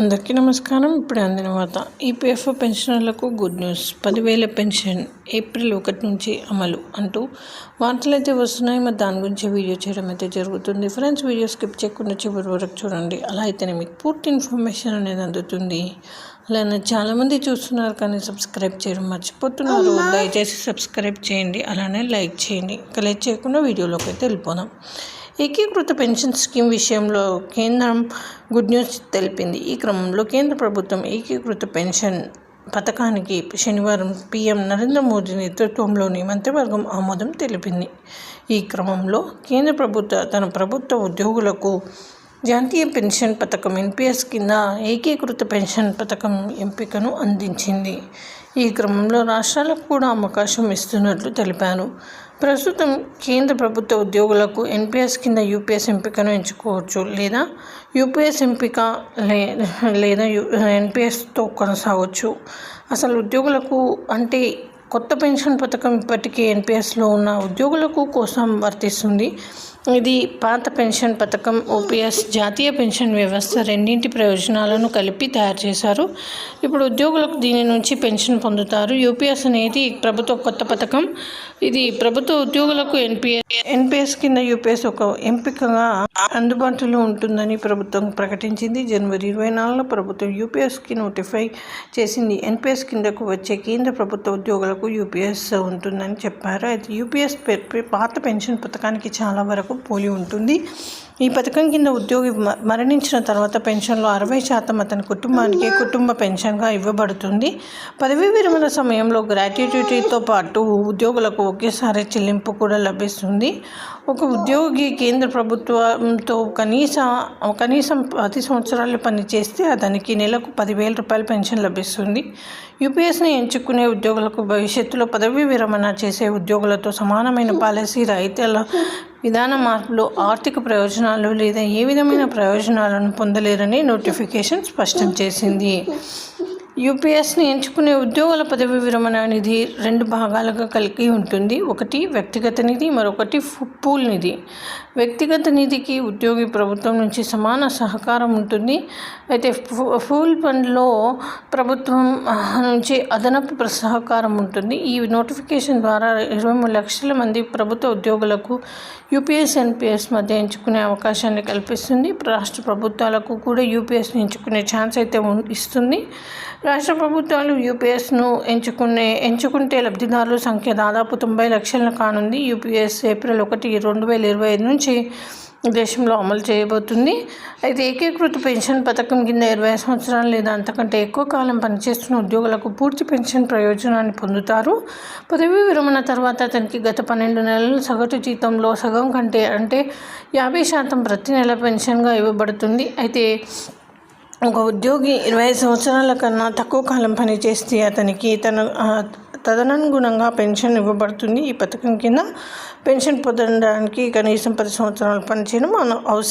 అందరికీ నమస్కారం. ఇప్పుడు అందిన వార్త. ఈపీఎఫ్ పెన్షనర్లకు గుడ్ న్యూస్. పదివేల పెన్షన్ ఏప్రిల్ ఒకటి నుంచి అమలు అంటూ వార్తలు అయితే వస్తున్నాయి. మరి దాని గురించి వీడియో చేయడం అయితే జరుగుతుంది. ఫ్రెండ్స్ వీడియో స్కిప్ చేయకుండా చివరి వరకు చూడండి. అలా అయితేనే మీకు పూర్తి ఇన్ఫర్మేషన్ అనేది అందుతుంది. అలానే చాలామంది చూస్తున్నారు కానీ సబ్స్క్రైబ్ చేయడం మర్చిపోతున్నారు. దయచేసి సబ్స్క్రైబ్ చేయండి. అలానే లైక్ చేయండి. ఇంకా లైక్ చేయకుండా వీడియోలోకి అయితే వెళ్ళిపోదాం. ఏకీకృత పెన్షన్ స్కీమ్ విషయంలో కేంద్రం గుడ్ న్యూస్ తెలిపింది. ఈ క్రమంలో కేంద్ర ప్రభుత్వం ఏకీకృత పెన్షన్ పథకానికి శనివారం పీఎం నరేంద్ర మోదీ నేతృత్వంలోని మంత్రివర్గం ఆమోదం తెలిపింది. ఈ క్రమంలో కేంద్ర ప్రభుత్వ తన ప్రభుత్వ ఉద్యోగులకు జాతీయ పెన్షన్ పథకం ఎన్పిఎస్ కింద ఏకీకృత పెన్షన్ పథకం ఎంపికను అందించింది. ఈ క్రమంలో రాష్ట్రాలకు కూడా అవకాశం ఇస్తున్నట్లు తెలిపారు. ప్రస్తుతం కేంద్ర ప్రభుత్వ ఉద్యోగులకు ఎన్పిఎస్ కింద యూపీఎస్ ఎంపికను ఎంచుకోవచ్చు లేదా యూపీఎస్ ఎంపిక లే లేదా ఎన్పిఎస్తో కొనసాగవచ్చు అసలు ఉద్యోగులకు అంటే కొత్త పెన్షన్ పథకం ఇప్పటికీ ఎన్పిఎస్లో ఉన్న ఉద్యోగులకు కోసం వర్తిస్తుంది. ఇది పాత పెన్షన్ పథకం ఓపీఎస్ జాతీయ పెన్షన్ వ్యవస్థ రెండింటి ప్రయోజనాలను కలిపి తయారు చేశారు. ఇప్పుడు ఉద్యోగులకు దీని నుంచి పెన్షన్ పొందుతారు. యూపీఎస్ అనేది ప్రభుత్వ కొత్త పథకం. ఇది ప్రభుత్వ ఉద్యోగులకు ఎన్పిఎస్ ఎన్పిఎస్ కింద యూపీఎస్ ఒక ఎంపికగా అందుబాటులో ఉంటుందని ప్రభుత్వం ప్రకటించింది. జనవరి ఇరవై నాలుగులో ప్రభుత్వం యూపీఎస్కి నోటిఫై చేసింది. ఎన్పిఎస్ కిందకు వచ్చే కేంద్ర ప్రభుత్వ ఉద్యోగులకు యూపీఎస్ ఉంటుందని చెప్పారు. అయితే యూపీఎస్ పాత పెన్షన్ పథకానికి చాలా వరకు పోలి ఉంటుంది. ఈ పథకం కింద ఉద్యోగి మరణించిన తర్వాత పెన్షన్లో అరవై శాతం అతని కుటుంబానికి కుటుంబ పెన్షన్గా ఇవ్వబడుతుంది. పదవీ విరమణ సమయంలో గ్రాట్యుటీతో పాటు ఉద్యోగులకు ఒకేసారి చెల్లింపు కూడా లభిస్తుంది. ఒక ఉద్యోగి కేంద్ర ప్రభుత్వంతో కనీస కనీసం పది సంవత్సరాలు పనిచేస్తే అతనికి నెలకు పదివేల రూపాయల పెన్షన్ లభిస్తుంది. యూపీఎస్ని ఎంచుకునే ఉద్యోగులకు భవిష్యత్తులో పదవీ విరమణ చేసే ఉద్యోగులతో సమానమైన పాలసీ రైతుల విధాన మార్పులు ఆర్థిక ప్రయోజనాలు లేదా ఏ విధమైన ప్రయోజనాలను పొందలేరని నోటిఫికేషన్ స్పష్టం చేసింది. యూపీఎస్ని ఎంచుకునే ఉద్యోగుల పదవి విరమణ నిధి రెండు భాగాలుగా కలిగి ఉంటుంది. ఒకటి వ్యక్తిగత నిధి మరొకటి పూల్ నిధి. వ్యక్తిగత నిధికి ఉద్యోగి ప్రభుత్వం నుంచి సమాన సహకారం ఉంటుంది. అయితే ఫూల్ ఫండ్లో ప్రభుత్వం నుంచి అదనపు సహకారం ఉంటుంది. ఈ నోటిఫికేషన్ ద్వారా ఇరవై మూడు లక్షల మంది ప్రభుత్వ ఉద్యోగులకు యూపీఎస్ ఎన్పిఎస్ మధ్య ఎంచుకునే అవకాశాన్ని కల్పిస్తుంది. రాష్ట్ర ప్రభుత్వాలకు కూడా యూపీఎస్ని ఎంచుకునే ఛాన్స్ అయితే ఇస్తుంది. రాష్ట్ర ప్రభుత్వాలు యూపీఎస్ను ఎంచుకునే ఎంచుకుంటే లబ్ధిదారుల సంఖ్య దాదాపు తొంభై లక్షలను కానుంది. యూపీఎస్ ఏప్రిల్ ఒకటి రెండు వేల ఇరవై ఐదు నుంచి దేశంలో అమలు చేయబోతుంది. అయితే ఏకీకృత పెన్షన్ పథకం కింద ఇరవై సంవత్సరాలు లేదా అంతకంటే ఎక్కువ కాలం పనిచేస్తున్న ఉద్యోగులకు పూర్తి పెన్షన్ ప్రయోజనాన్ని పొందుతారు. పదవీ విరమణ తర్వాత అతనికి గత పన్నెండు నెలల సగటు జీతంలో సగం కంటే అంటే యాభై శాతం ప్రతి నెల పెన్షన్గా ఇవ్వబడుతుంది. అయితే ఒక ఉద్యోగి ఇరవై సంవత్సరాల కన్నా తక్కువ కాలం పనిచేస్తే అతనికి తన తదనుగుణంగా పెన్షన్ ఇవ్వబడుతుంది. ఈ పథకం కింద పెన్షన్ పొందడానికి కనీసం పది సంవత్సరాలు పనిచేయడం అవసరం.